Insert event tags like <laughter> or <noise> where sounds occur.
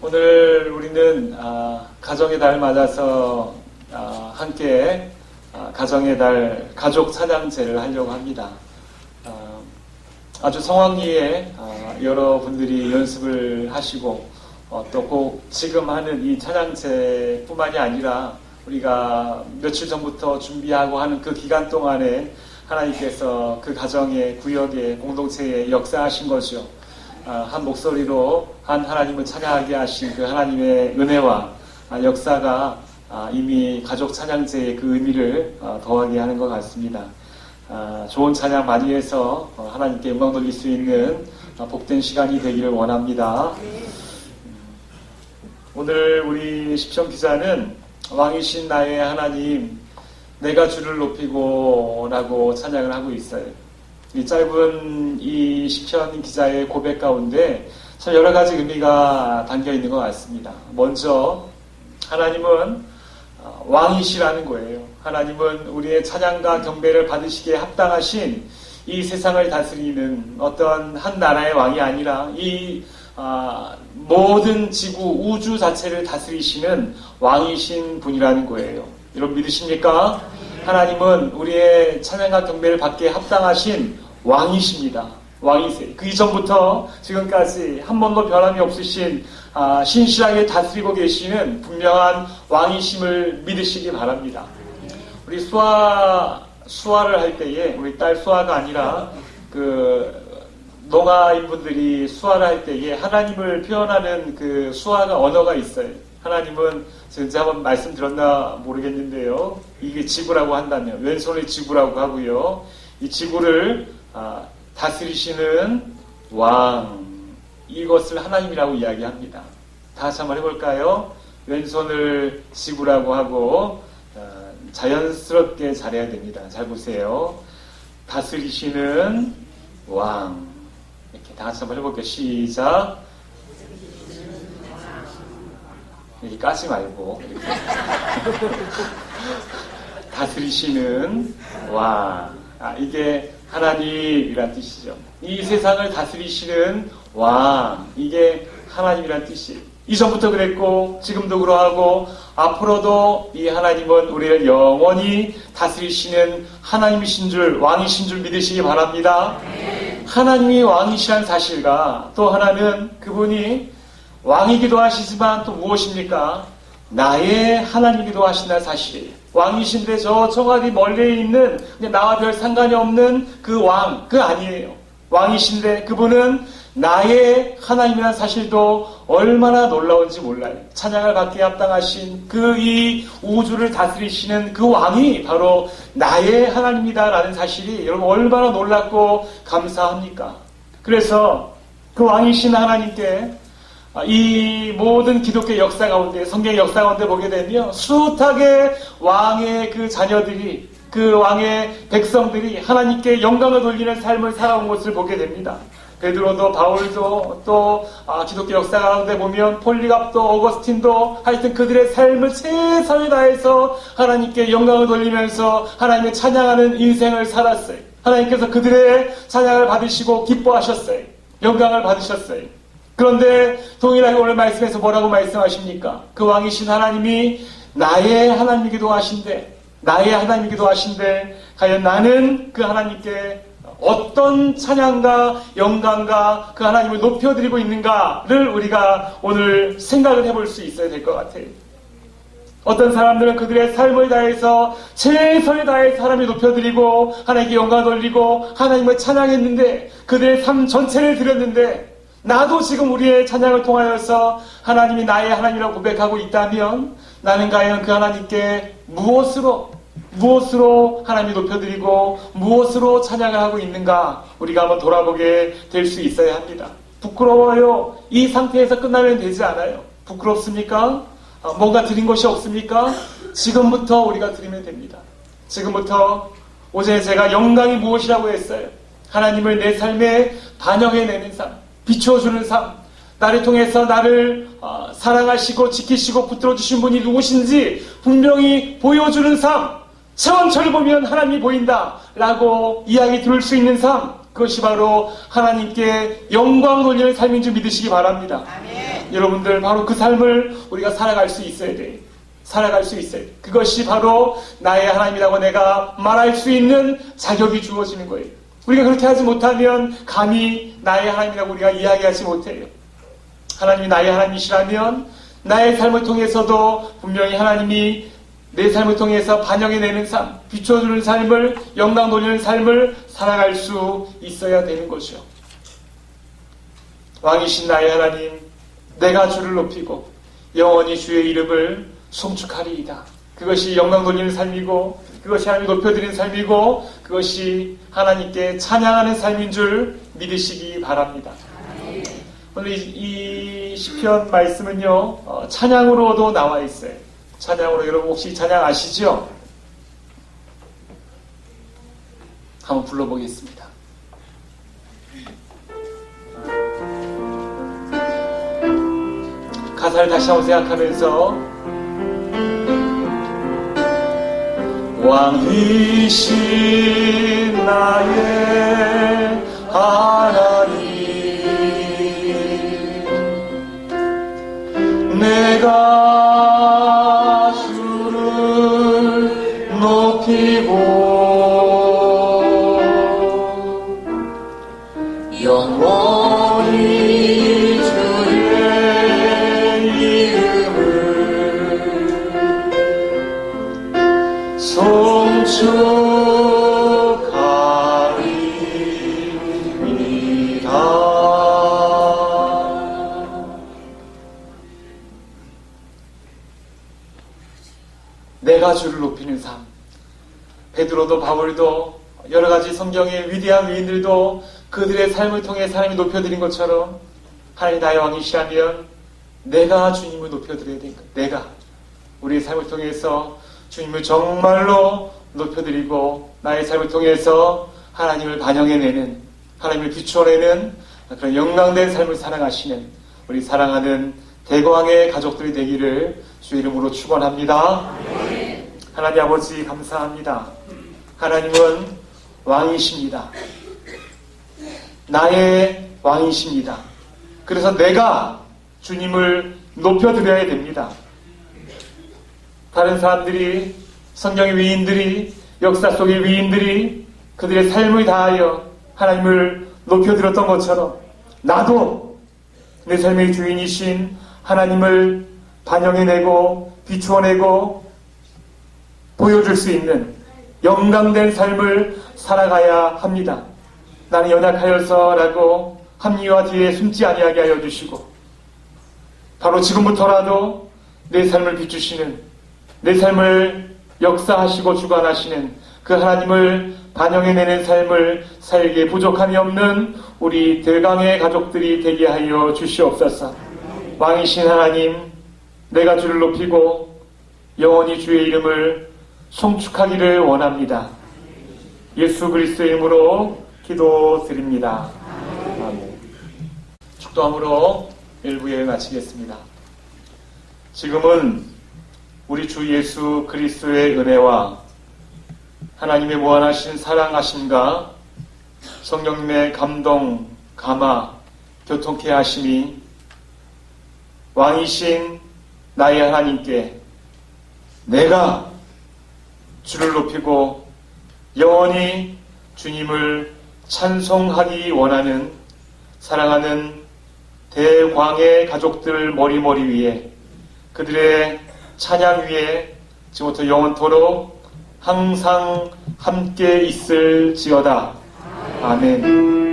오늘 우리는 아, 가정의 달 맞아서 아, 함께 아, 가정의 달 가족 찬양제를 하려고 합니다. 아, 아주 성황리에 아, 여러분들이 연습을 하시고 어, 또꼭 지금 하는 이 찬양제뿐만이 아니라 우리가 며칠 전부터 준비하고 하는 그 기간 동안에 하나님께서 그 가정의 구역에 공동체에 역사하신. 아, 한 목소리로 한 하나님을 찬양하게 하신 그 하나님의 은혜와 아, 역사가 아, 이미 가족 찬양제의 그 의미를 어, 더하게 하는 것 같습니다. 아, 좋은 찬양 많이 해서 어, 하나님께 영광 돌릴 수 있는 어, 복된 시간이 되기를 원합니다. 오늘 우리 십션 기자는 왕이신 나의 하나님 내가 주를 높이고 라고 찬양을 하고 있어요. 이 짧은 이 시편 기자의 고백 가운데 참 여러 가지 의미가 담겨 있는 것 같습니다. 먼저 하나님은 어, 왕이시라는 거예요. 하나님은 우리의 찬양과 경배를 받으시기에 합당하신 이 세상을 다스리는 어떤 한 나라의 왕이 아니라 이 아, 모든 지구 우주 자체를 다스리시는 왕이신 분이라는 거예요. 여러분 믿으십니까? 하나님은 우리의 찬양과 경배를 받기에 합당하신 왕이십니다. 왕이세요. 그 이전부터 지금까지 한 번도 변함이 없으신 아, 신실하게 다스리고 계시는 분명한 왕이심을 믿으시기 바랍니다. 우리 수화 수화를 할 때에 우리 딸 수화가 아니라 그 농아인 분들이 수화를 할 때에 하나님을 표현하는 그 수화가 언어가 있어요. 하나님은 제가 한번 말씀드렸나 모르겠는데요. 이게 지구라고 한다면 왼손을 지구라고 하고요. 이 지구를 아, 다스리시는 왕 이것을 하나님이라고 이야기합니다. 다시 한번 해볼까요? 왼손을 지구라고 하고 어, 자연스럽게 잘해야 됩니다. 잘 보세요. 다스리시는 왕 이렇게 다 같이 한번 해볼게요. 시작. 이렇게 까지 말고 이렇게. <laughs> 다스리시는 왕. 아, 이게 하나님이란 뜻이죠. 이 세상을 다스리시는 왕. 이게 하나님이란 뜻이에요. 이전부터 그랬고 지금도 그러하고 앞으로도 이 하나님은 우리를 영원히 다스리시는 하나님이신 줄 왕이신 줄 믿으시기 바랍니다. 하나님이 왕이시란 사실과 또 하나는 그분이 왕이기도 하시지만 또 무엇입니까? 나의 하나님이기도 하신다는 사실이에요. 왕이신데 저 청와리 멀리 있는 나와 별 상관이 없는 그 왕, 그 아니에요. 왕이신데 그분은 나의 하나님이라는 사실도 얼마나 놀라운지 몰라요. 찬양을 받기에 합당하신 그 이 우주를 다스리시는 그 왕이 바로 나의 하나님이다라는 사실이 여러분 얼마나 놀랍고 감사합니까? 그래서 그 왕이신 하나님께 이 모든 기독교 역사 가운데 성경 역사 가운데 보게 되면 숱하게 왕의 그 자녀들이 그 왕의 백성들이 하나님께 영광을 돌리는 삶을 살아온 것을 보게 됩니다. 베드로도 바울도 또 아, 기독교 역사 가운데 보면 폴리갑도 어거스틴도 하여튼 그들의 삶을 최선을 다해서 하나님께 영광을 돌리면서 하나님의 찬양하는 인생을 살았어요. 하나님께서 그들의 찬양을 받으시고 기뻐하셨어요. 영광을 받으셨어요. 그런데 동일하게 오늘 말씀에서 뭐라고 말씀하십니까? 그 왕이신 하나님이 나의 하나님이기도 하신데 나의 하나님이기도 하신데 과연 나는 그 하나님께 어떤 찬양과 영광과 그 하나님을 높여드리고 있는가를 우리가 오늘 생각을 해볼 수 있어야 될 것 같아요. 어떤 사람들은 그들의 삶을 다해서 최선을 다해서 하나님을 높여드리고 하나님께 영광 돌리고 하나님을 찬양했는데 그들의 삶 전체를 드렸는데 나도 지금 우리의 찬양을 통하여서 하나님이 나의 하나님이라고 고백하고 있다면 나는 과연 그 하나님께 무엇으로 무엇으로 하나님이 높여드리고 무엇으로 찬양을 하고 있는가 우리가 한번 돌아보게 될 수 있어야 합니다. 부끄러워요. 이 상태에서 끝나면 되지 않아요. 부끄럽습니까? 아, 뭔가 드린 것이 없습니까? 지금부터 우리가 드리면 됩니다. 지금부터 오전에 제가 영광이 무엇이라고 했어요. 하나님을 내 삶에 반영해내는 삶, 비춰주는 삶, 나를 통해서 나를 어, 사랑하시고 지키시고 붙들어 주신 분이 누구신지 분명히 보여주는 삶, 체험처를 보면 하나님이 보인다 라고 이야기 들을 수 있는 삶 그것이 바로 하나님께 영광 돌리는 삶인 줄 믿으시기 바랍니다. 여러분들 바로 그 삶을 우리가 살아갈 수 있어야 돼. 살아갈 수 있어요. 그것이 바로 나의 하나님이라고 내가 말할 수 있는 자격이 주어지는 거예요. 우리가 그렇게 하지 못하면 감히 나의 하나님이라고 우리가 이야기하지 못해요. 하나님이 나의 하나님이시라면 나의 삶을 통해서도 분명히 하나님이 내 삶을 통해서 반영해내는 삶, 비춰주는 삶을, 영광 돌리는 삶을 살아갈 수 있어야 되는 것이요. 왕이신 나의 하나님, 내가 주를 높이고 영원히 주의 이름을 송축하리이다. 그것이 영광 돌리는 삶이고 그것이 하나님 높여드리는 삶이고 그것이 하나님께 찬양하는 삶인 줄 믿으시기 바랍니다. 오늘 이, 이 시편 말씀은요 어, 찬양으로도 나와 있어요. 찬양으로 여러분 혹시 찬양 아시죠? 한번 불러보겠습니다. 가사를 다시 한번 생각하면서 왕이신 나의 하나님. 내가 주를 높이고 영원히 내가 주를 높이는 삶. 베드로도 바울도 여러 가지 성경의 위대한 위인들도 그들의 삶을 통해 하나님이 높여드린 것처럼 하나님 나의 왕이시라면 내가 주님을 높여드려야 되니까 내가 우리의 삶을 통해서 주님을 정말로 높여드리고 나의 삶을 통해서 하나님을 반영해내는 하나님을 비추어내는 그런 영광된 삶을 살아가시는 우리 사랑하는 대광의 가족들이 되기를 주 이름으로 축원합니다. 하나님 아버지 감사합니다. 하나님은 왕이십니다. 나의 왕이십니다. 그래서 내가 주님을 높여드려야 됩니다. 다른 사람들이 성경의 위인들이 역사 속의 위인들이 그들의 삶을 다하여 하나님을 높여들었던 것처럼 나도 내 삶의 주인이신 하나님을 반영해내고 비추어내고 보여줄 수 있는 영광된 삶을 살아가야 합니다. 나는 연약하여서라고 합리와 뒤에 숨지 아니하게 하여 주시고 바로 지금부터라도 내 삶을 비추시는 내 삶을 역사하시고 주관하시는 그 하나님을 반영해내는 삶을 살기에 부족함이 없는 우리 대강의 가족들이 되게 하여 주시옵소서. 왕이신 하나님, 내가 주를 높이고 영원히 주의 이름을 송축하기를 원합니다. 예수 그리스도의 이름으로 기도드립니다. 축도함으로 일부에 마치겠습니다. 지금은 우리 주 예수 그리스도의 은혜와 하나님의 무한하신 사랑하심과 성령님의 감동, 감화, 교통케 하심이 왕이신 나의 하나님께 내가 주를 높이고 영원히 주님을 찬송하기 원하는 사랑하는 대광의 가족들 머리머리 위에 그들의 찬양 위에 지금부터 영원토록 항상 함께 있을지어다. 아멘.